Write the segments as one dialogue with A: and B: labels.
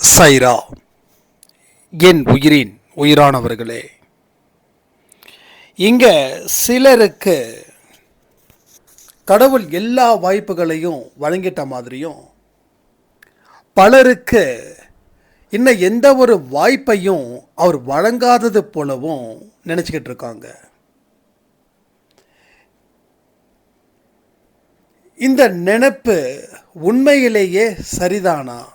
A: சைரா என் உயிரின் உயிரானவர்களே. இங்க சிலருக்கு கடவுள் எல்லா வாய்ப்புகளையும் வழங்கிட்ட மாதிரியும் பலருக்கு இன்னும் எந்த ஒரு வாய்ப்பையும் அவர் வழங்காதது போலவும் நினச்சிக்கிட்டு இருக்காங்க. இந்த நினைப்பு உண்மையிலேயே சரிதானா?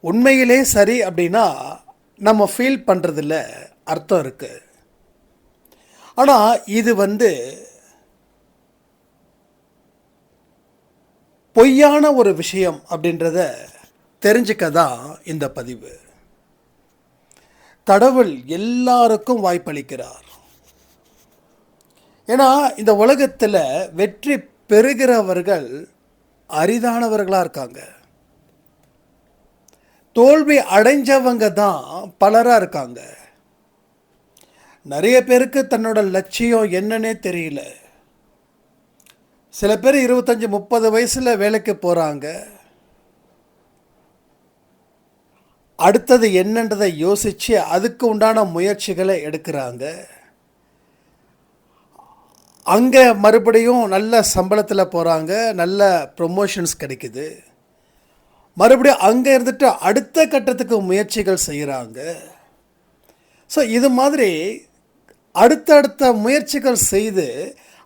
A: உண்மையிலே சரி அப்படின்னா நம்ம ஃபீல் பண்ணுறதுல அர்த்தம் இருக்குது ஆனால் இது வந்து பொய்யான ஒரு விஷயம் அப்படின்றத தெரிஞ்சுக்க தான் இந்த பதிவு. கடவுள் எல்லாருக்கும் வாய்ப்பளிக்கிறார். ஏன்னா இந்த உலகத்தில் வெற்றி பெறுகிறவர்கள் அரிதானவர்களாக இருக்காங்க. தோல்வி அடைஞ்சவங்க தான் பலராக இருக்காங்க. நிறைய பேருக்கு தன்னோட லட்சியம் என்னன்னே தெரியல. சில பேர் இருபத்தஞ்சி முப்பது வயசில் வேலைக்கு போகிறாங்க அடுத்தது என்னன்றதை யோசித்து அதுக்கு உண்டான முயற்சிகளை எடுக்கிறாங்க. அங்கே மறுபடியும் நல்ல சம்பளத்தில் போகிறாங்க நல்ல ப்ரொமோஷன்ஸ் கிடைக்குது. மறுபடியும் அங்கே இருந்துட்டு அடுத்த கட்டத்துக்கு முயற்சிகள் செய்கிறாங்க ஸோ இது மாதிரி அடுத்தடுத்த முயற்சிகள் செய்து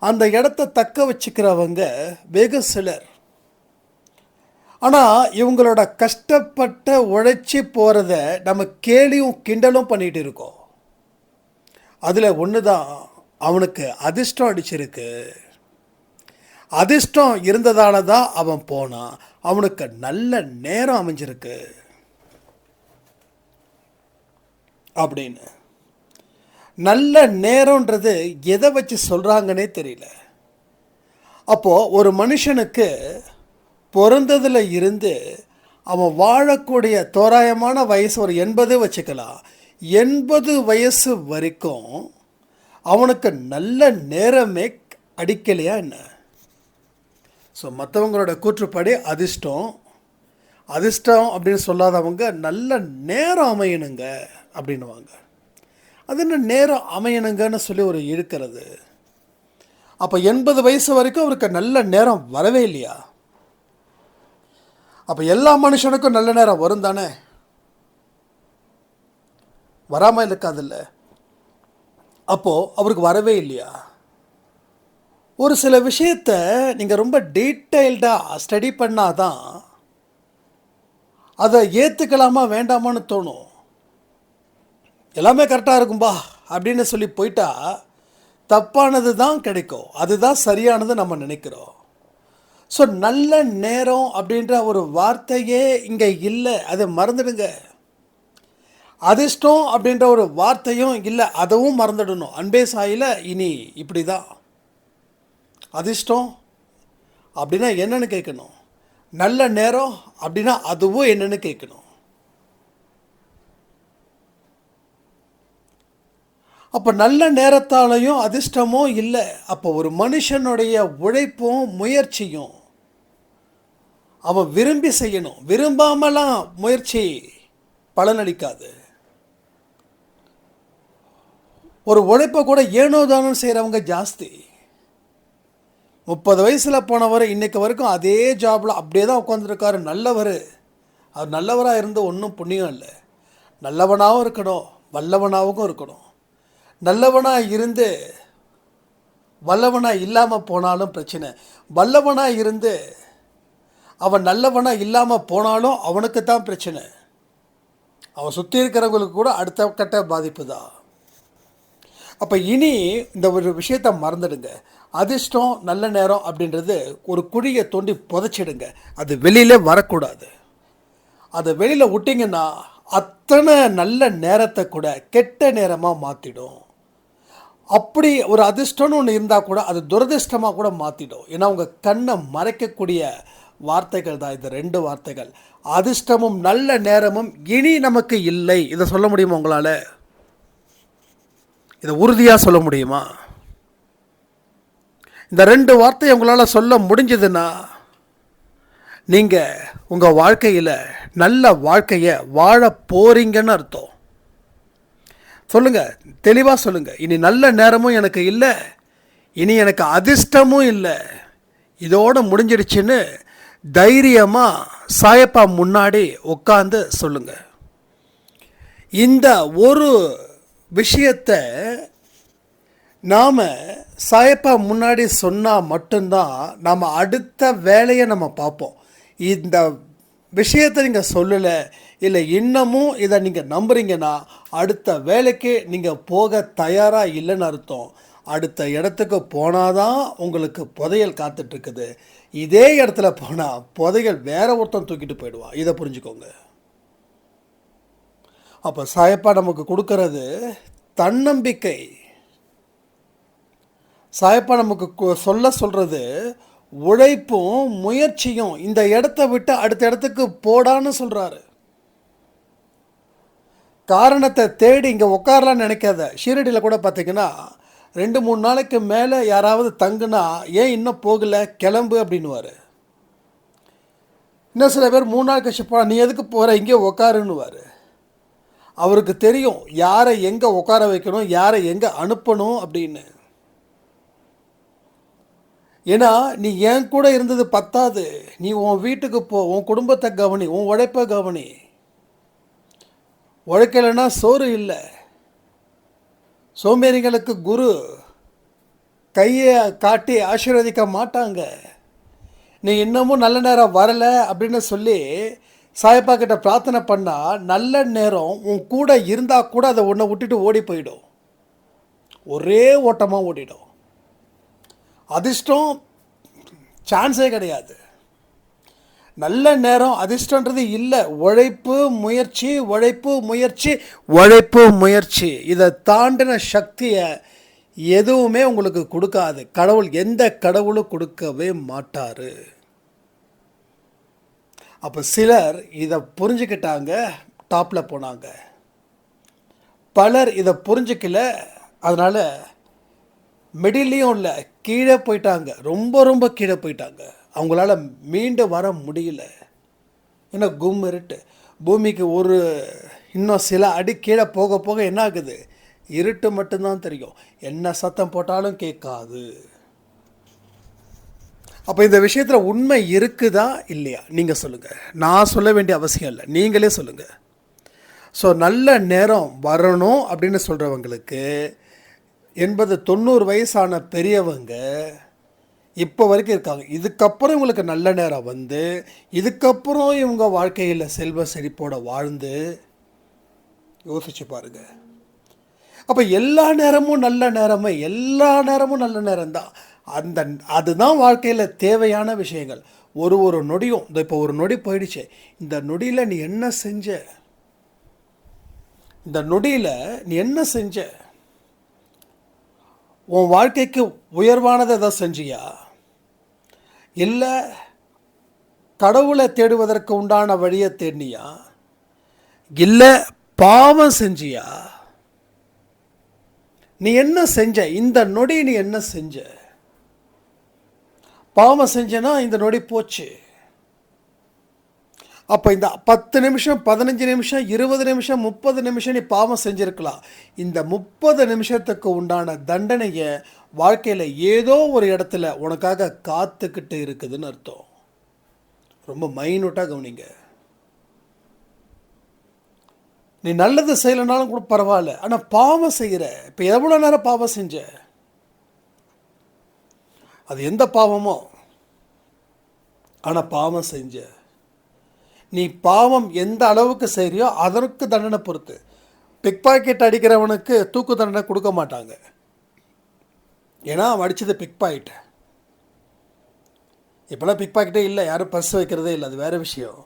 A: அந்த இடத்த தக்க வச்சுக்கிறவங்க வெகு சிலர். ஆனால் இவங்களோட கஷ்டப்பட்ட உழைச்சி போகிறத நம்ம கேலியும் கிண்டலும் பண்ணிகிட்டு இருக்கோம். அதில் ஒன்று தான் அவனுக்கு அதிர்ஷ்டம் அடிச்சிருக்கு. அதிர்ஷ்டம் இருந்ததால தான் அவன் போனான். அவனுக்கு நல்ல நேரம் அமைஞ்சிருக்கு. அப்படின்னு. நல்ல நேரம்ன்றது எதை வச்சு சொல்கிறாங்கன்னே தெரியல. அப்போது ஒரு மனுஷனுக்கு பிறந்ததில் இருந்து அவன் வாழக்கூடிய தோராயமான வயசு ஒரு எண்பது வச்சுக்கலாம். எண்பது வயசு வரைக்கும் அவனுக்கு நல்ல நேரமே அடிக்கலையா என்ன? ஸோ மற்றவங்களோட கூற்றுப்படி அதிர்ஷ்டம். அதிர்ஷ்டம் அப்படின்னு சொல்லாதவங்க நல்ல நேரம் அமையணுங்க அப்படின்னுவாங்க. அது என்ன நேரம் அமையணுங்கன்னு சொல்லி ஒரு இழுக்கிறது. அப்போ எண்பது வயசு வரைக்கும் அவருக்கு நல்ல நேரம் வரவே இல்லையா? அப்போ எல்லா மனுஷனுக்கும் நல்ல நேரம் வரும் தானே? வராமல் இருக்காதில்ல? அப்போது அவருக்கு வரவே இல்லையா? ஒரு சில விஷயத்த நீங்கள் ரொம்ப டீட்டெயில்டாக ஸ்டடி பண்ணால் தான் அதை ஏற்றுக்கலாமா வேண்டாமான்னு தோணும். எல்லாமே கரெக்டாக இருக்கும்பா அப்படின்னு சொல்லி போயிட்டா தப்பானது தான் கிடைக்கும். அதுதான் சரியானது நம்ம நினைக்கிறோம். ஸோ நல்ல நேரம் அப்படின்ற ஒரு வார்த்தையே இங்கே இல்லை. அதை மறந்துடுங்க. அதிர்ஷ்டம் அப்படின்ற ஒரு வார்த்தையும் இல்லை. அதுவும் மறந்துடணும். அன்பே சாயில் இனி இப்படி தான் அதிர்ஷ்டம் அப்படின்னா என்னன்னு கேட்கணும். நல்ல நேரம் அப்படின்னா அதுவும் என்னென்னு கேட்கணும். அப்போ நல்ல நேரத்தாலையும் அதிர்ஷ்டமும் இல்லை. அப்போ ஒரு மனுஷனுடைய உழைப்பும் முயற்சியும் அவன் விரும்பி செய்யணும். விரும்பாமலாம் முயற்சி பலனளிக்காது. ஒரு உழைப்பை கூட ஏனோ தானம் செய்கிறவங்க ஜாஸ்தி. முப்பது வயசில் போனவர் இன்றைக்கு வரைக்கும் அதே ஜாபில் அப்படியே தான் உட்காந்துருக்காரு நல்லவர். அவர் நல்லவராக இருந்து ஒன்றும் புண்ணியம் இல்லை. நல்லவனாகவும் இருக்கணும் வல்லவனாகவும் இருக்கணும். நல்லவனாக இருந்து வல்லவனாக இல்லாமல் போனாலும் பிரச்சனை. வல்லவனாக இருந்து அவன் நல்லவனாக இல்லாமல் போனாலும் அவனுக்கு தான் பிரச்சனை. அவன் சுற்றி இருக்கிறவங்களுக்கு கூட அடுத்த கட்ட பாதிப்பு தான். அப்போ இனி இந்த ஒரு விஷயத்த மறந்துடுங்க. அதிர்ஷ்டம் நல்ல நேரம் அப்படின்றது ஒரு குழியை தோண்டி புதைச்சிடுங்க. அது வெளியில் வரக்கூடாது. அதை வெளியில் விட்டிங்கன்னா அத்தனை நல்ல நேரத்தை கூட கெட்ட நேரமாக மாற்றிடும் அப்படி ஒரு அதிர்ஷ்டம்னு ஒன்று இருந்தால் கூட அது துரதிர்ஷ்டமாக கூட மாற்றிடும் ஏன்னா உங்கள் கண்ணை மறைக்கக்கூடிய வார்த்தைகள் தான் இந்த ரெண்டு வார்த்தைகள். அதிர்ஷ்டமும் நல்ல நேரமும் இனி நமக்கு இல்லை. இதை சொல்ல முடியுமா உங்களால்? இதை உறுதியாக சொல்ல முடியுமா? இந்த ரெண்டு வார்த்தையை உங்களால் சொல்ல முடிஞ்சதுன்னா நீங்கள் உங்கள் வாழ்க்கையில் நல்ல வாழ்க்கையை வாழ போகிறீங்கன்னு அர்த்தம். சொல்லுங்கள் தெளிவாக சொல்லுங்கள் இனி நல்ல நேரமும் எனக்கு இல்லை இனி எனக்கு அதிர்ஷ்டமும் இல்லை. இதோடு முடிஞ்சிடுச்சுன்னு தைரியமாக சாயப்பா முன்னாடி உட்காந்து சொல்லுங்கள் இந்த ஒரு விஷயத்தை நாம் சாயப்பா முன்னாடி சொன்னால் மட்டும்தான் நாம் அடுத்த வேலையை நம்ம பார்ப்போம். இந்த விஷயத்தை நீங்கள் சொல்லலை இல்லை இன்னமும் இதை நீங்கள் நம்புறீங்கன்னா அடுத்த வேலைக்கு நீங்கள் போக தயாராக இல்லைன்னு அர்த்தம். அடுத்த இடத்துக்கு போனாதான் உங்களுக்கு புதையல் காத்துட்ருக்குது. இதே இடத்துல போனால் புதையல் வேற ஒருத்தன் தூக்கிட்டு போயிடுவான். இதை புரிஞ்சுக்கோங்க. அப்போ சாயப்பா நமக்கு கொடுக்கறது தன்னம்பிக்கை. சாயப்பா நமக்கு சொல்ல சொல்கிறது உழைப்பும் முயற்சியும் இந்த இடத்த விட்டு அடுத்த இடத்துக்கு போடான்னு சொல்கிறாரு காரணத்தை தேடி இங்கே உட்காரலான்னு நினைக்காத. ஷீரடியில் கூட பார்த்தீங்கன்னா ரெண்டு மூணு நாளைக்கு மேலே யாராவது தங்குனா ஏன் இன்னும் போகலை? கிளம்பு அப்படின்னுவார். இன்னும் சில பேர் மூணு நாள் கழிச்சு போனால் நீ எதுக்கு போகிற இங்கே உட்காருன்னுவார் அவருக்கு தெரியும் யாரை எங்கே உட்கார வைக்கணும் யாரை எங்கே அனுப்பணும் அப்படின்னு. ஏன்னா நீ என் கூட இருந்தது பத்தாது. நீ உன் வீட்டுக்கு போ உன் குடும்பத்தை கவனி உன் உழைப்பை கவனி. உழைக்கலைன்னா சோறு இல்லை. சோம்பேறிகளுக்கு குரு கையை காட்டி ஆசீர்வதிக்க மாட்டாங்க. நீ இன்னமும் நல்ல நேரம் வரலை அப்படின்னு சொல்லி சாயப்பா கிட்ட பிரார்த்தனை பண்ணால் நல்ல நேரம் உன் கூட இருந்தால் கூட அதை உன்னை விட்டுட்டு ஓடி போயிடும். ஒரே ஓட்டமாக ஓடிடும். அதிர்ஷ்டம் சான்ஸே கிடையாது. நல்ல நேரம் அதிர்ஷ்டன்றது இல்லை. உழைப்பு முயற்சி உழைப்பு முயற்சி உழைப்பு முயற்சி. இதை தாண்டின சக்தியை எதுவுமே உங்களுக்கு கொடுக்காது. கடவுள் எந்த கடவுளும் கொடுக்கவே மாட்டார். அப்போ சிலர் இதை புரிஞ்சுக்கிட்டாங்க டாப்பில் போனாங்க. பலர் இதை புரிஞ்சுக்கல அதனால் மிடில்லையும் இல்லை கீழே போயிட்டாங்க. ரொம்ப ரொம்ப கீழே போயிட்டாங்க. அவங்களால மீண்டு வர முடியல. ஏன்னா கும் இருட்டு. பூமிக்கு ஒரு இன்னும் சில அடி கீழே போக போக என்ன ஆகுது? இருட்டு மட்டும்தான் தெரியும். என்ன சத்தம் போட்டாலும் கேட்காது. அப்போ இந்த விஷயத்தில் உண்மை இருக்குதா? இல்லையா? நீங்கள் சொல்லுங்கள் நான் சொல்ல வேண்டிய அவசியம் இல்லை. நீங்களே சொல்லுங்கள் ஸோ நல்ல நேரம் வரணும் அப்படின்னு சொல்கிறவங்களுக்கு எண்பது தொண்ணூறு வயசான பெரியவங்க இப்போ வரைக்கும் இருக்காங்க. இதுக்கப்புறம் இவங்களுக்கு நல்ல நேரம் வந்து இதுக்கப்புறம் இவங்க வாழ்க்கையில் செல்வ செழிப்போட வாழ்ந்து யோசிச்சு பாருங்க. அப்போ எல்லா நேரமும் நல்ல நேரமே எல்லா நேரமும் நல்ல நேரம் தான். அந்த அதுதான் வாழ்க்கையில் தேவையான விஷயங்கள். ஒரு ஒரு நொடியும் இந்த இப்போ ஒரு நொடி போயிடுச்சு. இந்த நொடியில் நீ என்ன செஞ்ச? இந்த நொடியில் நீ என்ன செஞ்ச? உன் வாழ்க்கைக்கு உயர்வானதை எதாவது செஞ்சியா? இல்லை கடவுளை தேடுவதற்கு உண்டான வழியை தேடினியா? இல்லை பாவம் செஞ்சியா? நீ என்ன செஞ்ச? இந்த நொடி நீ என்ன செஞ்ச? பாவம் செஞ்சனா இந்த நொடி போச்சு. அப்போ இந்த பத்து நிமிஷம் பதினஞ்சு நிமிஷம் இருபது நிமிஷம் முப்பது நிமிஷம் நீ பாவம் செஞ்சுருக்கலாம். இந்த முப்பது நிமிஷத்துக்கு உண்டான தண்டனையை வாழ்க்கையில் ஏதோ ஒரு இடத்துல உனக்காக காத்துக்கிட்டு இருக்குதுன்னு அர்த்தம். ரொம்ப மைனூட்டாக கவனிங்க. நீ நல்லது செய்யலைனாலும் கூட பரவாயில்ல. ஆனால் பாவம் செய்கிற இப்போ எவ்வளோ நேரம் பாவம் செஞ்ச? அது எந்த பாவமோ? ஆனால் பாவம் செஞ்ச. நீ பாவம் எந்த அளவுக்கு செய்கிறியோ அதற்கு தண்டனை பொறுத்து. பிக் பாக்கெட் அடிக்கிறவனுக்கு தூக்கு தண்டனை கொடுக்க மாட்டாங்க. ஏன்னா அவன் அடித்தது பிக் பாக்கெட். இப்போலாம் பிக் பாக்கெட்டே இல்லை யாரும் பர்ஸ் வைக்கிறதே இல்லை அது வேறு விஷயம்.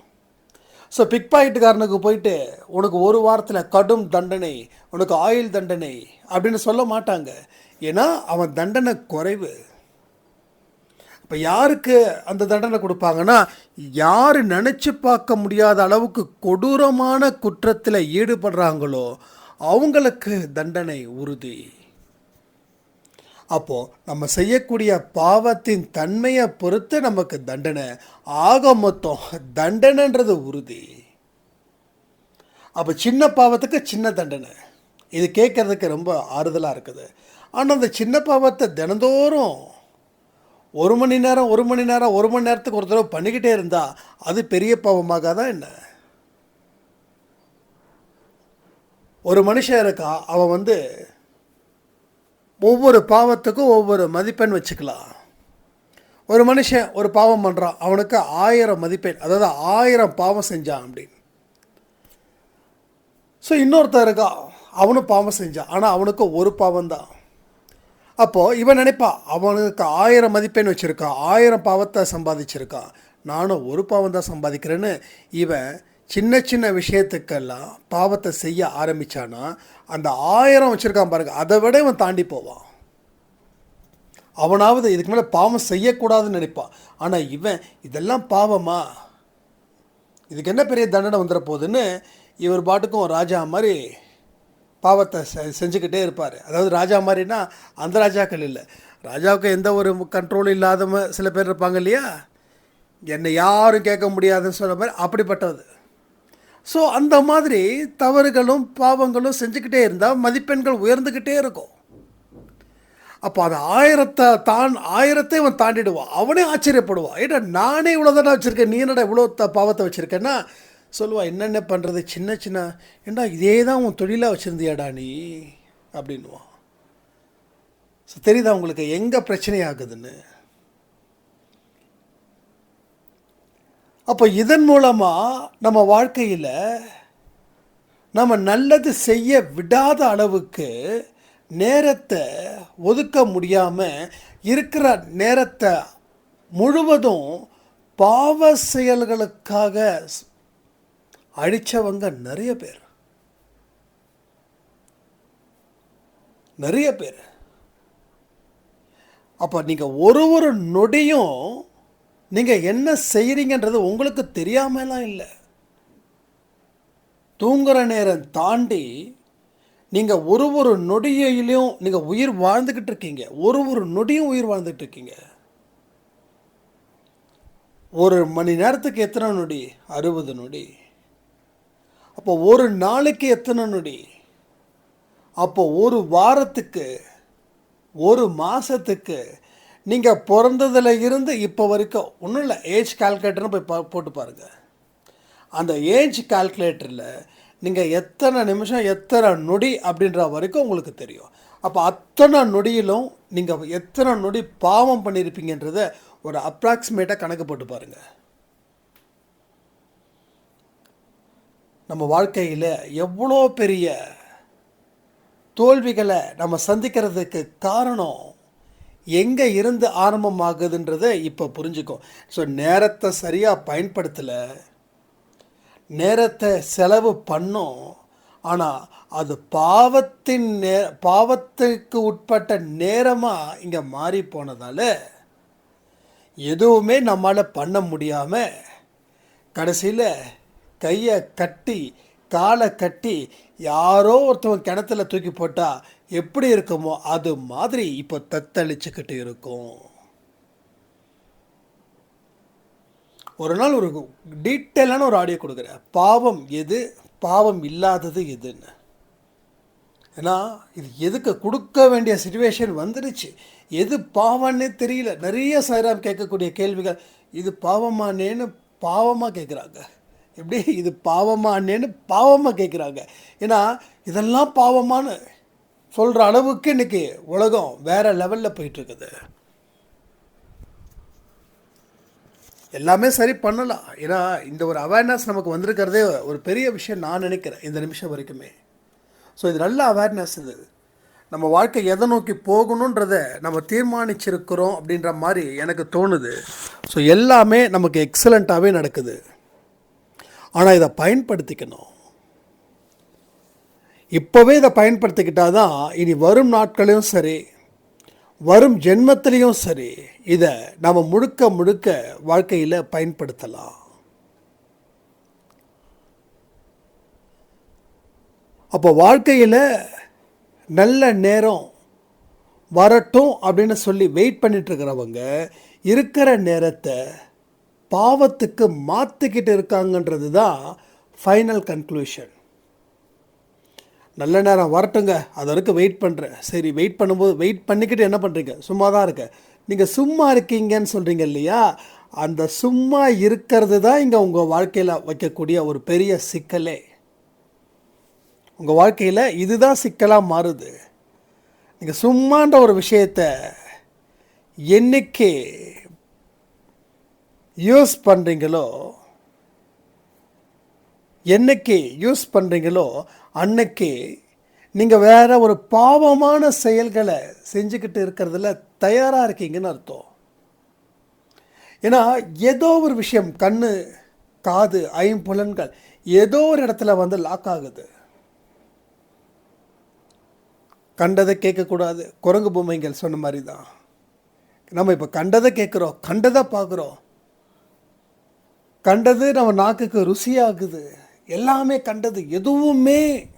A: ஸோ பிக் பாக்கெட்டுக்காரனுக்கு போயிட்டு உனக்கு ஒரு வாரத்தில் கடும் தண்டனை உனக்கு ஆயில் தண்டனை அப்படின்னு சொல்ல மாட்டாங்க. ஏன்னா அவன் தண்டனை குறைவு. இப்போ யாருக்கு அந்த தண்டனை கொடுப்பாங்கன்னா யார் நினச்சி பார்க்க முடியாத அளவுக்கு கொடூரமான குற்றத்தில் ஈடுபடுறாங்களோ அவங்களுக்கு தண்டனை உறுதி. அப்போது நம்ம செய்யக்கூடிய பாவத்தின் தன்மையை பொறுத்து நமக்கு தண்டனை. ஆக மொத்தம் தண்டனைன்றது உறுதி. அப்போ சின்ன பாவத்துக்கு சின்ன தண்டனை. இது கேட்குறதுக்கு ரொம்ப ஆறுதலாக இருக்குது. ஆனால் அந்த சின்ன பாவத்தை தினந்தோறும் ஒரு மணி நேரம் ஒரு மணி நேரம் ஒரு மணி நேரத்துக்கு ஒரு தடவை பண்ணிக்கிட்டே இருந்தால் அது பெரிய பாவமாக தான் என்ன? ஒரு மனுஷன் இருக்கா அவன் வந்து ஒவ்வொரு பாவத்துக்கும் ஒவ்வொரு மதிப்பெண் வச்சுக்கலாம். ஒரு மனுஷன் ஒரு பாவம் பண்ணுறான் அவனுக்கு ஆயிரம் மதிப்பெண் அதாவது ஆயிரம் பாவம் செஞ்சான் அப்படின்னு. ஸோ இன்னொருத்தன் இருக்கா அவனும் பாவம் செஞ்சான் ஆனால் அவனுக்கு ஒரு பாவம் தான் அப்போது இவன் நினைப்பா அவனுக்கு ஆயிரம் மதிப்பெண் வச்சுருக்கான் ஆயிரம் பாவத்தை சம்பாதிச்சிருக்கான் நானும் ஒரு பாவம் தான் சம்பாதிக்கிறேன்னு இவன் சின்ன சின்ன விஷயத்துக்கெல்லாம் பாவத்தை செய்ய ஆரம்பித்தானா அந்த ஆயிரம் வச்சுருக்கான் பாருங்க அதை விட இவன் தாண்டி போவான். அவனாவது இதுக்கு மேலே பாவம் செய்யக்கூடாதுன்னு நினைப்பான் ஆனால் இவன் இதெல்லாம் பாவமா? இதுக்கு என்ன பெரிய தண்டனை வந்துட போகுதுன்னு? இவர் பாட்டுக்கும் ராஜா மாதிரி பாவத்தை செ- செஞ்சுக்கிட்டே இருப்பார். அதாவது ராஜா மாதிரினா அந்த ராஜாக்கள் இல்லை. ராஜாவுக்கு எந்த ஒரு கண்ட்ரோலும் இல்லாதவங்க சில பேர் இருப்பாங்க இல்லையா? என்னை யாரும் கேட்க முடியாதுன்னு சொன்ன மாதிரி அப்படிப்பட்டது. ஸோ அந்த மாதிரி தவறுகளும் பாவங்களும் செஞ்சுக்கிட்டே இருந்தால் மதிப்பெண்கள் உயர்ந்துக்கிட்டே இருக்கும். அப்போ அது ஆயிரத்தை தான் ஆயிரத்தை அவன் தாண்டிடுவான். அவனே ஆச்சரியப்படுவான். ஏன்னா நானே இவ்வளோ தானே வச்சுருக்கேன். நீ என்னடா இவ்வளோ பாவத்தை வச்சுருக்கேன்னா சொல்லுவா என்னென்ன பண்ணுறது சின்ன சின்ன. ஏண்டா இதே தான் உன் தொழிலாக வச்சுருந்தியாடா நீ? அப்படின்வான் ஸோ தெரியுதா உங்களுக்கு எங்கே பிரச்சனை ஆகுதுன்னு அப்போ இதன் மூலமாக நம்ம வாழ்க்கையில் நம்ம நல்லது செய்ய விடாத அளவுக்கு நேரத்தை ஒதுக்க முடியாமல் இருக்கிற நேரத்தை முழுவதும் பாவ செயல்களுக்காக ஸ்- அழிச்சவங்க நிறைய பேர். நிறைய பேர். அப்போ நீங்கள் ஒரு ஒரு நொடியும் நீங்கள் என்ன செய்கிறீங்கன்றது உங்களுக்கு தெரியாமலாம் இல்லை. தூங்குற நேரம் தாண்டி நீங்கள் ஒரு ஒரு நொடியிலையும் நீங்கள் உயிர் வாழ்ந்துக்கிட்டு இருக்கீங்க. ஒரு ஒரு நொடியும் உயிர் வாழ்ந்துட்டு இருக்கீங்க. ஒரு மணி நேரத்துக்கு எத்தனை நொடி? அறுபது நொடி. அப்போ ஒரு நாளைக்கு எத்தனை நொடி? அப்போ ஒரு வாரத்துக்கு ஒரு மாதத்துக்கு நீங்கள் பிறந்ததுல இருந்து இப்போ வரைக்கும் ஒன்றும் இல்லை ஏஜ் கால்குலேட்டர்னு போய் பா போட்டு பாருங்கள் அந்த ஏஜ் கால்குலேட்டரில் நீங்கள் எத்தனை நிமிஷம் எத்தனை நொடி அப்படின்ற வரைக்கும் உங்களுக்கு தெரியும். அப்போ அத்தனை நொடியிலும் நீங்கள் எத்தனை நொடி பாவம் பண்ணியிருப்பீங்கன்றத ஒரு அப்ராக்சிமேட்டாக கணக்கு போட்டு பாருங்கள் நம்ம வாழ்க்கையில் எவ்வளோ பெரிய தோல்விகளை நம்ம சந்திக்கிறதுக்கு காரணம் எங்கே இருந்து ஆரம்பமாகுதுன்றதை இப்போ புரிஞ்சுக்கும் ஸோ நேரத்தை சரியாக பயன்படுத்தலை. நேரத்தை செலவு பண்ணோம். ஆனால் அது பாவத்தின் நே பாவத்துக்கு உட்பட்ட நேரமாக இங்கே மாறி போனதால் எதுவுமே நம்மளால் பண்ண முடியாமல் கடைசியில் கையை கட்டி காலை கட்டி யாரோ ஒருத்தவன் கிணத்துல தூக்கி போட்டால் எப்படி இருக்குமோ அது மாதிரி இப்போ தத்தளிச்சுக்கிட்டு இருக்கும். ஒரு நாள் ஒரு டீட்டெயிலான ஒரு ஆடியோ கொடுக்குறேன். பாவம் எது? பாவம் இல்லாதது எதுன்னு. ஏன்னா இது எதுக்கு கொடுக்க வேண்டிய சுச்சுவேஷன் வந்துடுச்சு? எது பாவம்னே தெரியல. நிறைய சாய்ராம் கேட்கக்கூடிய கேள்விகள் இது பாவமானேன்னு பாவமாக கேட்குறாங்க. எப்படி இது பாவமானேன்னு பாவமாக கேட்குறாங்க ஏன்னா இதெல்லாம் பாவமானு சொல்கிற அளவுக்கு இன்னைக்கு உலகம் வேற லெவலில் போயிட்டுருக்குது. எல்லாமே சரி பண்ணலாம். ஏன்னா இந்த ஒரு அவேர்னஸ் நமக்கு வந்திருக்கிறதே ஒரு பெரிய விஷயம் நான் நினைக்கிறேன் இந்த நிமிஷம் வரைக்குமே. ஸோ இது நல்ல அவேர்னஸ் இது. நம்ம வாழ்க்கை எதை நோக்கி போகணுன்றத நம்ம தீர்மானிச்சிருக்கிறோம் அப்படின்ற மாதிரி எனக்கு தோணுது. ஸோ எல்லாமே நமக்கு எக்ஸலண்ட்டாகவே நடக்குது. ஆனால் இதை பயன்படுத்திக்கணும். இப்போவே இதை பயன்படுத்திக்கிட்டால் தான் இனி வரும் நாட்களையும் சரி வரும் ஜென்மத்திலையும் சரி இதை நம்ம முழுக்க முழுக்க வாழ்க்கையில் பயன்படுத்தலாம். அப்போ வாழ்க்கையில் நல்ல நேரம் வரட்டும் அப்படின்னு சொல்லி வெயிட் பண்ணிகிட்ருக்கிறவங்க இருக்கிற நேரத்தை பாவத்துக்கு மாற்றிக்கிட்டு இருக்காங்கன்றது தான் ஃபைனல் கன்க்ளூஷன் நல்ல நேரம் வரட்டுங்க. அது வரைக்கும் வெயிட் பண்ணுறேன் சரி வெயிட் பண்ணும்போது வெயிட் பண்ணிக்கிட்டு என்ன பண்ணுறீங்க சும்மா தான் இருக்க. நீங்கள் சும்மா இருக்கீங்கன்னு சொல்கிறீங்க இல்லையா? அந்த சும்மா இருக்கிறது தான் இங்கே உங்கள் வாழ்க்கையில் வைக்கக்கூடிய ஒரு பெரிய சிக்கலே. உங்கள் வாழ்க்கையில் இதுதான் சிக்கலாக மாறுது. நீங்கள் சும்மான்ற ஒரு விஷயத்த என்னைக்கு யூஸ் பண்ணுறீங்களோ என்னைக்கு யூஸ் பண்ணுறீங்களோ அன்னைக்கு நீங்கள் வேற ஒரு பாவமான செயல்களை செஞ்சுக்கிட்டு இருக்கிறதுல தயாராக இருக்கீங்கன்னு அர்த்தம். ஏன்னா ஏதோ ஒரு விஷயம் கண் காது ஐம்புலன்கள் ஏதோ ஒரு இடத்துல வந்து லாக் ஆகுது. கண்டதை கேட்கக்கூடாது. குரங்கு பொம்மைங்கள் சொன்ன மாதிரி தான் நம்ம இப்போ கண்டதை கேட்குறோம் கண்டதை பார்க்குறோம். கண்டது நம்ம நாக்குக்கு ருசியாகுது. எல்லாமே கண்டது எதுவுமே.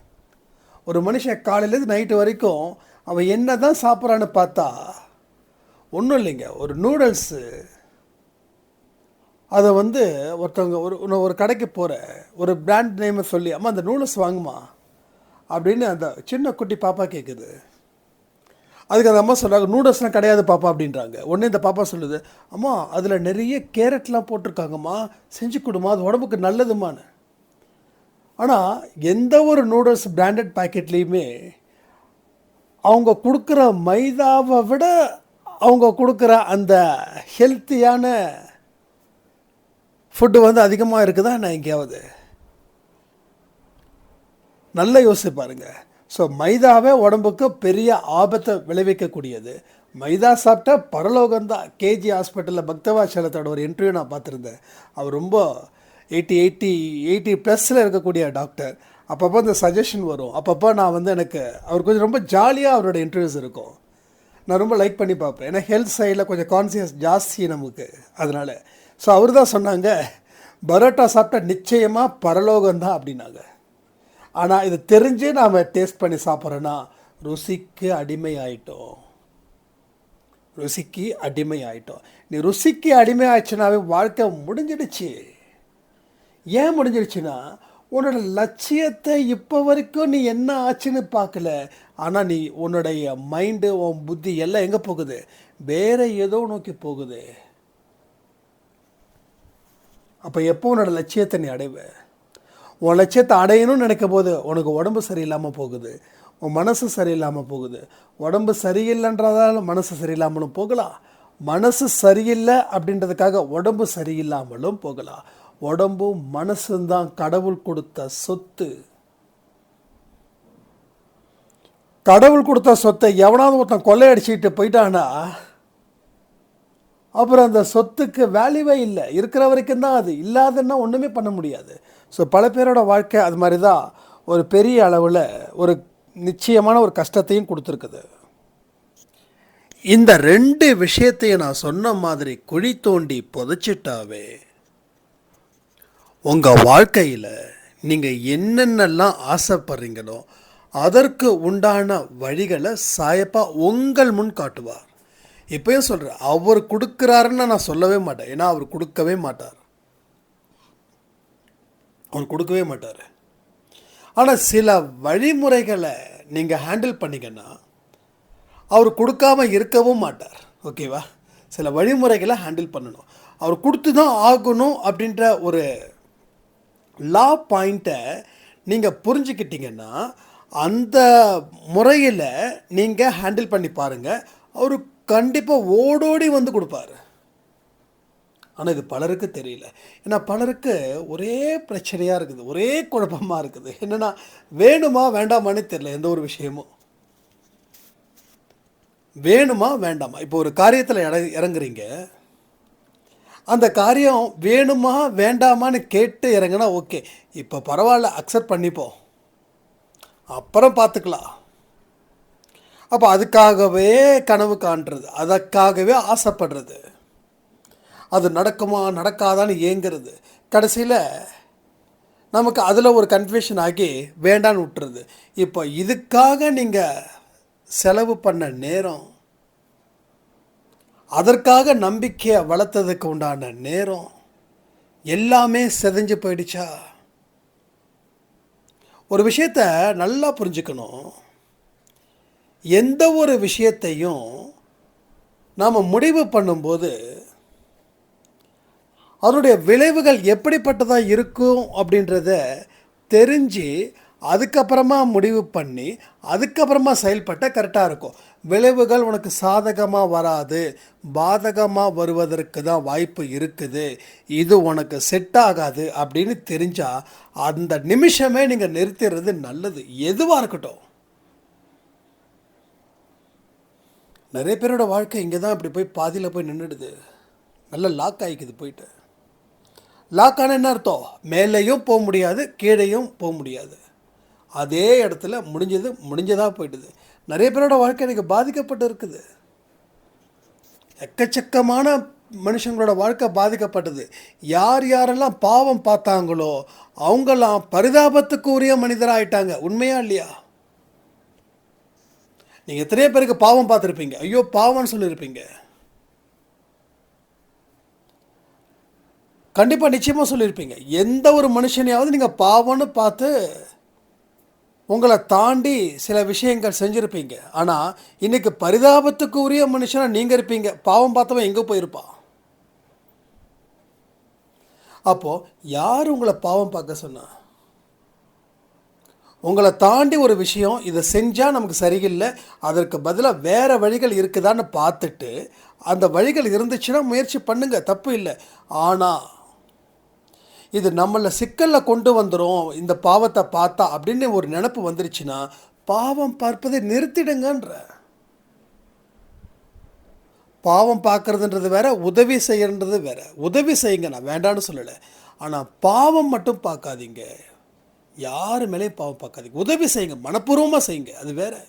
A: ஒரு மனுஷன் காலையிலேருந்து நைட்டு வரைக்கும் அவன் என்ன தான் சாப்பிட்றான்னு பார்த்தா ஒன்றும் இல்லைங்க. ஒரு நூடுல்ஸு. அதை வந்து ஒருத்தவங்க ஒரு ஒரு- ஒரு கடைக்கு போகிற ஒரு பிராண்ட் நேமை சொல்லி அம்மா அந்த நூடுல்ஸ் வாங்குமா? அப்படின்னு அந்த சின்ன குட்டி பாப்பா கேட்குது அதுக்கு அந்த அம்மா சொல்கிறாங்க நூடுல்ஸ்லாம் கிடையாது பாப்பா அப்படின்றாங்க. உடனே இந்த பாப்பா சொல்லுது அம்மா அதில் நிறைய கேரட்லாம் போட்டிருக்காங்கம்மா செஞ்சு கொடுமா அது உடம்புக்கு நல்லதுமான்னு ஆனால் எந்த ஒரு நூடுல்ஸ் பிராண்டட் பாக்கெட்லேயுமே அவங்க கொடுக்குற மைதாவை விட அவங்க கொடுக்குற அந்த ஹெல்த்தியான ஃபுட்டு வந்து அதிகமாக இருக்குதா நான் எங்கேயாவது? நல்ல யோசிச்சு பாருங்கள் ஸோ மைதாவே உடம்புக்கு பெரிய ஆபத்தை விளைவிக்கக்கூடியது. மைதா சாப்பிட்டா பரலோகம்தான் கேஜி ஹாஸ்பிட்டலில் பக்தவாச்சலத்தோட ஒரு இன்டர்வியூ நான் பார்த்துருந்தேன். அவர் ரொம்ப எயிட்டி எயிட்டி எயிட்டி ப்ளஸில் இருக்கக்கூடிய டாக்டர். அப்பப்போ அந்த சஜஷன் வரும். அப்பப்போ நான் வந்து எனக்கு அவர் கொஞ்சம் ரொம்ப ஜாலியாக அவரோட இன்டர்வியூஸ் இருக்கும். நான் ரொம்ப லைக் பண்ணி பார்ப்பேன். ஏன்னா ஹெல்த் சைடில் கொஞ்சம் கான்சியஸ் ஜாஸ்தி நமக்கு. அதனால். ஸோ அவர் தான் சொன்னாங்க பரோட்டா சாப்பிட்டா நிச்சயமாக பரலோகம் தான் அப்படின்னாங்க. ஆனால் இது தெரிஞ்சு நாம் டேஸ்ட் பண்ணி சாப்பிட்றோன்னா ருசிக்கு அடிமை ஆயிட்டோம் ருசிக்கு அடிமை ஆயிட்டோம் நீ ருசிக்கு அடிமை ஆயிடுச்சுனாவே வாழ்க்கை முடிஞ்சிடுச்சு. ஏன் முடிஞ்சிடுச்சுன்னா உன்னோட லட்சியத்தை இப்போ வரைக்கும் நீ என்ன ஆச்சுன்னு பார்க்கல. ஆனால் நீ உன்னுடைய மைண்டு உன் புத்தி எல்லாம் எங்கே போகுது? வேற ஏதோ நோக்கி போகுது. அப்போ எப்போ உன்னோட லட்சியத்தை நீ அடைவ? உன் லட்சியத்தை அடையணும்னு நினைக்கும் போது உனக்கு உடம்பு சரியில்லாமல் போகுது. உன் மனசு சரியில்லாமல் போகுது. உடம்பு சரியில்லைன்றதால மனசு சரியில்லாமலும் போகலாம். மனசு சரியில்லை அப்படின்றதுக்காக உடம்பு சரியில்லாமலும் போகலாம். உடம்பும் மனசும் தான் கடவுள் கொடுத்த சொத்து. கடவுள் கொடுத்த சொத்தை எவனாவது ஒருத்தன் கொள்ளையடிச்சிட்டு போயிட்டானா அப்புறம் அந்த சொத்துக்கு வேல்யூவே இல்லை. இருக்கிற வரைக்கும் தான் அது இல்லாதன்னா ஒன்றுமே பண்ண முடியாது. ஸோ பல பேரோட வாழ்க்கை அது மாதிரி தான் ஒரு பெரிய அளவில் ஒரு நிச்சயமான ஒரு கஷ்டத்தையும் கொடுத்துருக்குது. இந்த ரெண்டு விஷயத்தையும் நான் சொன்ன மாதிரி குழி தோண்டி புதைச்சிட்டாவே உங்கள் வாழ்க்கையில் நீங்கள் என்னென்னலாம் ஆசைப்படுறீங்களோ அதற்கு உண்டான வழிகளை சாயப்பா உங்கள் முன் காட்டுவார். இப்பயும் சொல்கிறேன் அவர் கொடுக்குறாருன்னு நான் சொல்லவே மாட்டேன். ஏன்னா அவர் கொடுக்கவே மாட்டார். அவர் கொடுக்கவே மாட்டார். ஆனால் சில வழிமுறைகளை நீங்கள் ஹேண்டில் பண்ணீங்கன்னா அவர் கொடுக்காம இருக்கவும் மாட்டார். ஓகேவா சில வழிமுறைகளை ஹேண்டில் பண்ணணும். அவர் கொடுத்து தான் ஆகணும் அப்படின்ற ஒரு லா பாயிண்ட்டை நீங்கள் புரிஞ்சுக்கிட்டீங்கன்னா அந்த முறையில் நீங்கள் ஹேண்டில் பண்ணி பாருங்கள் அவர் கண்டிப்பாக ஓடோடி வந்து கொடுப்பாரு. ஆனால் இது பலருக்கு தெரியல. ஏன்னா பலருக்கு ஒரே பிரச்சனையாக இருக்குது ஒரே குழப்பமாக இருக்குது. என்னென்னா வேணுமா வேண்டாமான்னு தெரியல எந்த ஒரு விஷயமும். வேணுமா வேண்டாமா? இப்போ ஒரு காரியத்தில் இற இறங்குறீங்க. அந்த காரியம் வேணுமா வேண்டாமான்னு கேட்டு இறங்குனா ஓகே. இப்போ பரவாயில்ல அக்செப்ட் பண்ணிப்போம். அப்புறம் பார்த்துக்கலாம் அப்போ அதுக்காகவே கனவு காண்றது அதற்காகவே ஆசைப்படுறது. அது நடக்குமா நடக்காதான்னு ஏங்கிறது. கடைசியில் நமக்கு அதில் ஒரு கன்ஃபியூஷன் ஆகி வேண்டான்னு விட்டுருது. இப்போ இதுக்காக நீங்கள் செலவு பண்ண நேரம் அதற்காக நம்பிக்கையை வளர்த்ததுக்கு உண்டான நேரம் எல்லாமே செதஞ்சு போயிடுச்சா? ஒரு விஷயத்த நல்லா புரிஞ்சுக்கணும். எந்த ஒரு விஷயத்தையும் நாம் முடிவு பண்ணும்போது அதனுடைய விளைவுகள் எப்படிப்பட்டதாக இருக்கும் அப்படின்றத தெரிஞ்சு அதுக்கப்புறமா முடிவு பண்ணி அதுக்கப்புறமா செயல்பட்ட கரெக்டாக இருக்கும். விளைவுகள் உனக்கு சாதகமாக வராது. பாதகமாக வருவதற்கு தான் வாய்ப்பு இருக்குது. இது உனக்கு செட் ஆகாது அப்படின்னு தெரிஞ்சால் அந்த நிமிஷமே நீங்கள் நிறுத்திடுறது நல்லது. எதுவாக இருக்கட்டும். நிறைய பேரோட வாழ்க்கை இங்கே தான் இப்படி போய் பாதியில் போய் நின்றுடுது நல்லா லாக் ஆகிக்குது போயிட்டு. லாக்கான என்ன அர்த்தம்? மேலேயும் போக முடியாது கீழேயும் போக முடியாது. அதே இடத்துல முடிஞ்சது முடிஞ்சதாக போயிடுது. நிறைய பேரோட வாழ்க்கை எனக்கு பாதிக்கப்பட்டு இருக்குது. எக்கச்சக்கமான மனுஷங்களோட வாழ்க்கை பாதிக்கப்பட்டது. யார் யாரெல்லாம் பாவம் பார்த்தாங்களோ அவங்கெல்லாம் பரிதாபத்துக்கு உரிய மனிதராகிட்டாங்க உண்மையா இல்லையா? நீங்கள் எத்தனையோ பேருக்கு பாவம் பார்த்துருப்பீங்க. ஐயோ பாவம்னு சொல்லியிருப்பீங்க. கண்டிப்பாக நிச்சயமாக சொல்லியிருப்பீங்க. எந்த ஒரு மனுஷனையாவது நீங்கள் பாவம்னு பார்த்து உங்களை தாண்டி சில விஷயங்கள் செஞ்சுருப்பீங்க. ஆனால் இன்றைக்கி பரிதாபத்துக்கு உரிய மனுஷனாக நீங்கள் இருப்பீங்க. பாவம் பார்த்தவன் எங்கே போயிருப்பான் அப்போது யார் உங்களை பாவம் பார்க்க சொன்னா? உங்களை தாண்டி ஒரு விஷயம் இதை செஞ்சால் நமக்கு சரியில்லை. அதற்கு பதிலாக வேறு வழிகள் இருக்குதான்னு பார்த்துட்டு அந்த வழிகள் இருந்துச்சுன்னா முயற்சி பண்ணுங்கள் தப்பு இல்லை. ஆனால் இது நம்மளை சிக்கலில் கொண்டு வந்துடும் இந்த பாவத்தை பார்த்தா அப்படின்னு ஒரு நினப்பு வந்துருச்சுன்னா பாவம் பார்ப்பதை நிறுத்திடுங்கன்ற. பாவம் பார்க்கறதுன்றது வேற உதவி செய்யறது வேற. உதவி செய்யுங்க நான் வேண்டான்னு சொல்லலை. ஆனால் பாவம் மட்டும் பார்க்காதீங்க. யாரு மேலேயும் பாவம் பார்க்காதீங்க. உதவி செய்யுங்க மனப்பூர்வமாக செய்யுங்க அது வேறு.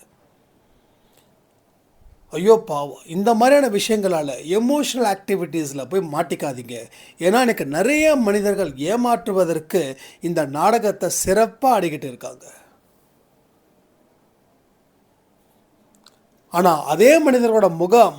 A: ஐயோ பாவம். இந்த மாதிரியான விஷயங்களால் எமோஷனல் ஆக்டிவிட்டீஸில் போய் மாட்டிக்காதீங்க. ஏன்னா எனக்கு நிறைய மனிதர்கள் ஏமாற்றுவதற்கு இந்த நாடகத்தை சிறப்பாக ஆடிக்கிட்டு இருக்காங்க. ஆனால் அதே மனிதர்களோட முகம்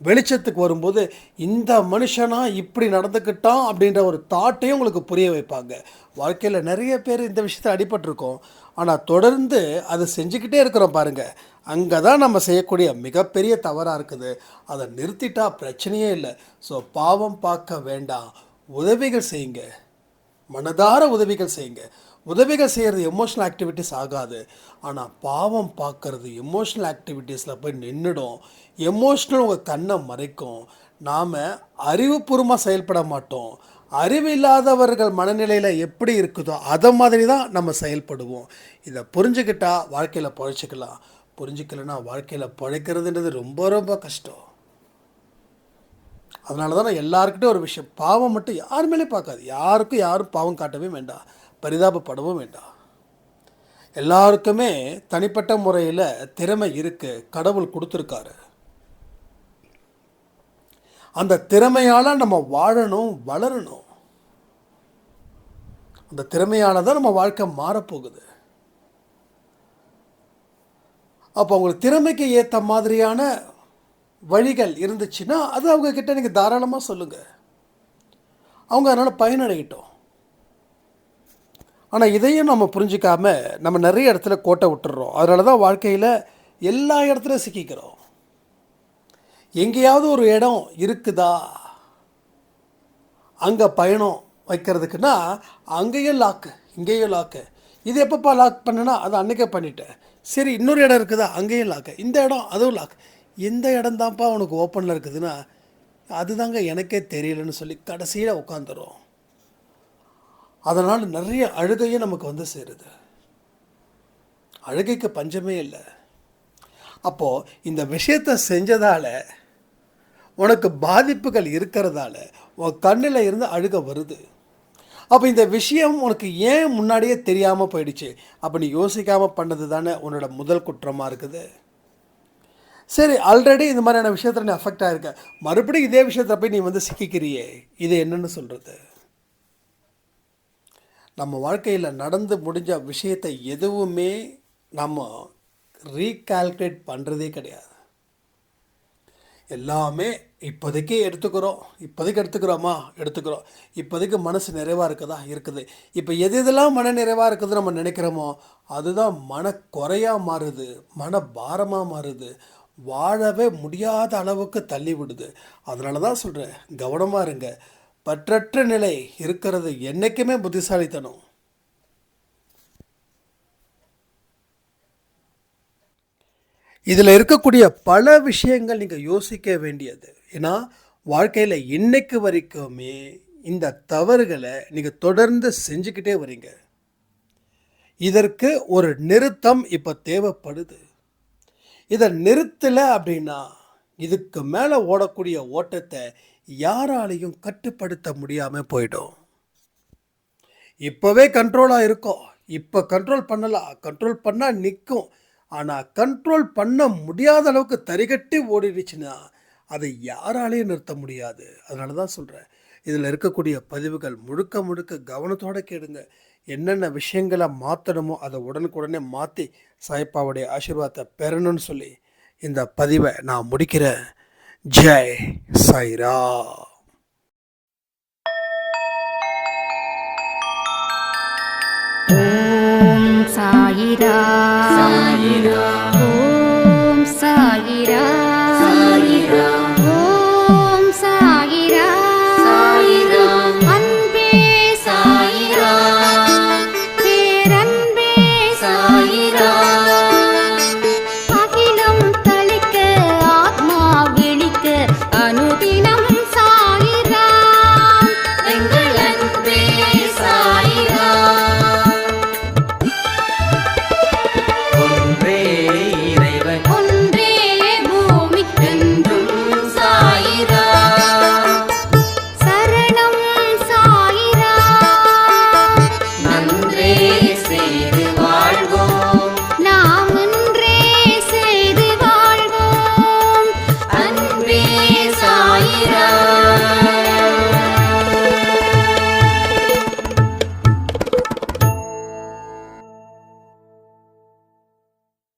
A: வெளிச்சத்துக்கு வரும்போது இந்த மனுஷனா இப்படி நடந்துக்கிட்டான் அப்படின்ற ஒரு தாட்டையும் உங்களுக்கு புரிய வைப்பாங்க. வாழ்க்கையில் நிறைய பேர் இந்த விஷயத்தில் அடிபட்டிருக்கோம். ஆனால் தொடர்ந்து அதை செஞ்சுக்கிட்டே இருக்கிறோம் பாருங்கள் அங்கே தான் நம்ம செய்யக்கூடிய மிகப்பெரிய தவறாக இருக்குது. அதை நிறுத்திட்டா பிரச்சனையே இல்லை. ஸோ பாவம் பார்க்க வேண்டாம். உதவிகள் செய்யுங்க. மனதார உதவிகள் செய்யுங்க. உதவிகள் செய்கிறது எமோஷ்னல் ஆக்டிவிட்டீஸ் ஆகாது. ஆனால் பாவம் பார்க்கறது எமோஷ்னல் ஆக்டிவிட்டீஸில் போய் நின்றுடும் எமோஷ்னல் உங்கள் கண்ணை மறைக்கும். நாம் அறிவுபூர்வமாக செயல்பட மாட்டோம். அறிவு இல்லாதவர்கள் மனநிலையில் எப்படி இருக்குதோ அதை மாதிரி தான் நம்ம செயல்படுவோம். இதை புரிஞ்சுக்கிட்டால் வாழ்க்கையில் பழச்சிக்கலாம். புரிஞ்சுக்கலைன்னா வாழ்க்கையில் பழைக்கிறதுன்றது ரொம்ப ரொம்ப கஷ்டம். அதனால தான் நான் எல்லாருக்கிட்டே ஒரு விஷயம் பாவம் மட்டும் யார் மேலே பார்க்காது. யாருக்கும் யாரும் பாவம் காட்டவே வேண்டாம். பரிதாபப்படவும் வேண்டாம். எல்லாருக்குமே தனிப்பட்ட முறையில் திறமை இருக்குது கடவுள் கொடுத்துருக்காரு. அந்த திறமையால் நம்ம வாழணும் வளரணும். அந்த திறமையால் தான் நம்ம வாழ்க்கை மாறப்போகுது. அப்போ உங்களுக்கு திறமைக்கு ஏற்ற மாதிரியான வழிகள் இருந்துச்சுன்னா அது அவங்கக்கிட்ட நீங்கள் தாராளமாக சொல்லுங்கள் அவங்க அதனால் பயனடையிட்டோம். ஆனால் இதையும் நம்ம புரிஞ்சிக்காமல் நம்ம நிறைய இடத்துல கோட்டை விட்டுறோம். அதனால தான் வாழ்க்கையில் எல்லா இடத்துலையும் சிக்கிக்கிறோம். எங்கேயாவது ஒரு இடம் இருக்குதா? அங்கே பயணம் வைக்கிறதுக்குன்னா அங்கேயும் லாக்கு இங்கேயும் லாக்கு இது எப்பப்பா லாக் பண்ணனா அதை அன்றைக்கே பண்ணிட்டேன். சரி இன்னொரு இடம் இருக்குதா? அங்கேயும் லாக்கு இந்த இடம் அதுவும் லாக் எந்த இடம் தான்ப்பா உனக்கு ஓப்பனில் இருக்குதுன்னா அதுதாங்க எனக்கே தெரியலன்னு சொல்லி கடைசியில் உட்காந்துரும் அதனால் நிறைய அழுகையும் நமக்கு வந்து சேருது. அழுகைக்கு பஞ்சமே இல்லை. அப்போது இந்த விஷயத்தை செஞ்சதால் உனக்கு பாதிப்புகள் இருக்கிறதால உன் கண்ணில் இருந்து அழுக வருது. அப்போ இந்த விஷயம் உனக்கு ஏன் முன்னாடியே தெரியாமல் போயிடுச்சு? அப்போ நீ யோசிக்காமல் பண்ணது தானே உன்னோட முதல் குற்றமாக இருக்குது. சரி ஆல்ரெடி இந்த மாதிரியான விஷயத்தில் நீ அஃபெக்ட் ஆகிருக்க மறுபடியும் இதே விஷயத்தில் போய் நீ வந்து சிக்கிக்கிறியே. இது என்னென்னு சொல்கிறது நம்ம வாழ்க்கையில் நடந்து முடிஞ்ச விஷயத்தை எதுவுமே நம்ம ரீகால்குலேட் பண்ணுறதே கிடையாது. எல்லாமே இப்போதைக்கு எடுத்துக்கிறோம். இப்போதைக்கு எடுத்துக்கிறோமா? எடுத்துக்கிறோம். இப்போதைக்கு மனசு நிறைவாக இருக்குதா? இருக்குது. இப்போ எது எதெல்லாம் மன நிறைவாக இருக்குது நம்ம நினைக்கிறோமோ அதுதான் மன குறையாக மாறுது. மன பாரமாக மாறுது. வாழவே முடியாத அளவுக்கு தள்ளி விடுது. அதனால தான் சொல்கிறேன் கவனமாக இருங்க. பற்றற்ற நிலை இருக்கிறது என்றைக்குமே புத்திசாலித்தனம். இதில் இருக்கக்கூடிய பல விஷயங்கள் நீங்கள் யோசிக்க வேண்டியது. ஏன்னா வாழ்க்கையில் இன்னைக்கு வரைக்குமே இந்த தவறுகளை நீங்கள் தொடர்ந்து செஞ்சுக்கிட்டே வரீங்க. இதற்கு ஒரு நிறுத்தம் இப்போ தேவைப்படுது. இதை நிறுத்தலை அப்படின்னா இதுக்கு மேலே ஓடக்கூடிய ஓட்டத்தை யாராலையும் கட்டுப்படுத்த முடியாமல் போயிடும். இப்போவே கண்ட்ரோலாக இருக்கும். இப்போ கண்ட்ரோல் பண்ணலாம். கண்ட்ரோல் பண்ணால் நிற்கும். ஆனால் கண்ட்ரோல் பண்ண முடியாத அளவுக்கு தரிகட்டி ஓடிடுச்சுன்னா அதை யாராலையும் நிறுத்த முடியாது. அதனால தான் சொல்கிறேன் இதில் இருக்கக்கூடிய பதிவுகள் முழுக்க முழுக்க கவனத்தோடு கேடுங்க என்னென்ன விஷயங்களை மாற்றணுமோ அதை உடனுக்குடனே மாற்றி சாய்ப்பாவுடைய ஆசீர்வாதத்தை பெறணும்னு சொல்லி இந்த பதிவை நான் முடிக்கிறேன். ஜெய் சாய்ரா
B: ॐ சாயிரா.